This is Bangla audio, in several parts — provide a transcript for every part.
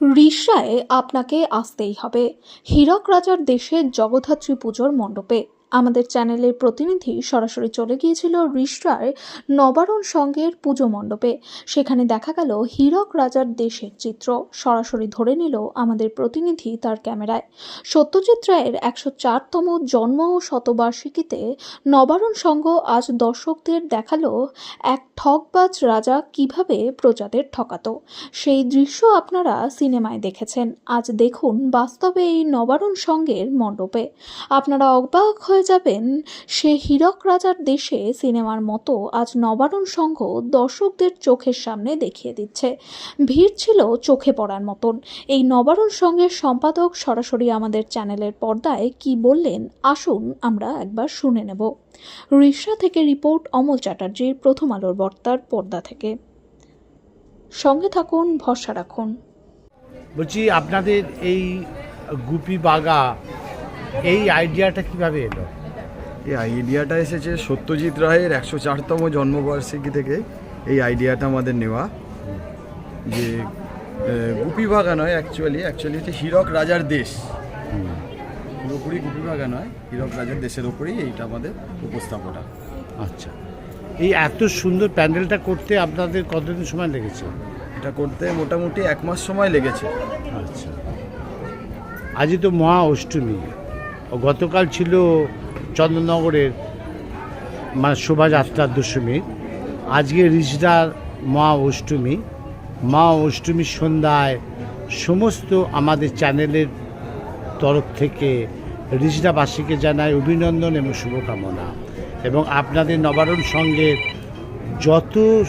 রিষড়ায় আপনাকে আসতেই হবে। হীরক রাজার দেশে জগদ্ধাত্রী পুজোর মণ্ডপে। আমাদের চ্যানেলের প্রতিনিধি সরাসরি চলে গিয়েছিল রিষড়ার নবারণ সঙ্গের পুজো মণ্ডপে। সেখানে দেখা গেল হীরক রাজার দেশের চিত্র। সরাসরি ধরে নিল আমাদের প্রতিনিধি তার ক্যামেরায়। সত্যজিৎ রায়ের একশো চারতম জন্ম শতবার্ষিকীতে নবারণ সংঘ আজ দর্শকদের দেখাল এক ঠকবাজ রাজা কীভাবে প্রজাদের ঠকাতো। সেই দৃশ্য আপনারা সিনেমায় দেখেছেন। আজ দেখুন বাস্তবে এই নবারণ সঙ্গের মণ্ডপে। আপনারা অবাক হয়ে যাবেন, সে হীরক রাজার দেশে সিনেমার মতো আজ নবারণ সংঘ দর্শকদের চোখের সামনে দেখিয়ে দিচ্ছে। ভিড় ছিল চোখে পড়ার মতন। এই নবারণ সংঘের সম্পাদক সরাসরি আমাদের চ্যানেলের পর্দায় কি বললেন, আসুন আমরা একবার শুনে নেব। রিষড়া থেকে রিপোর্ট, অমল চ্যাটার্জির প্রথম আলোর বর্তার পর্দা থেকে। সঙ্গে থাকুন, ভরসা রাখুন। বলছি, আপনাদের এই গুপি বাগা এই আইডিয়াটা কীভাবে এলো? এই আইডিয়াটা এসেছে সত্যজিৎ রায়ের একশো চারতম জন্মবার্ষিকী থেকে এই আইডিয়াটা আমাদের নেওয়া। যে আহ, গুপি বাগা নয় অ্যাকচুয়ালি অ্যাকচুয়ালি হচ্ছে হীরক রাজার দেশ। পুরোপুরি গুপি বাগা নয় হীরক রাজার দেশের ওপরেই এইটা আমাদের উপস্থাপনা। আচ্ছা। এই এত সুন্দর প্যান্ডেলটা করতে আপনাদের কতদিন সময় লেগেছে? এটা করতে মোটামুটি এক মাস সময় লেগেছে। আচ্ছা। আজই তো মহা অষ্টমী। গতকাল ছিল চন্দ্রনগরের মানে শোভাযাত্রার দশমী। আজকে রিজদার মা অষ্টমী। মা অষ্টমীর সন্ধ্যায় সমস্ত আমাদের চ্যানেলের তরফ থেকে রিজদাবাসীকে জানাই অভিনন্দন এবং শুভকামনা। এবং আপনাদের নবারণ সঙ্গের যত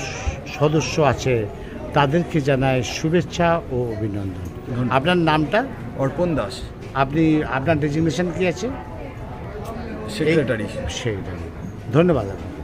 সদস্য আছে তাদেরকে জানাই শুভেচ্ছা ও অভিনন্দন। আপনার নামটা? অর্পণ দাস। আপনি আপনার ডেজিগনেশন কি আছে সেক্রেটারি সেক্রেটারি ধন্যবাদ আপনাকে।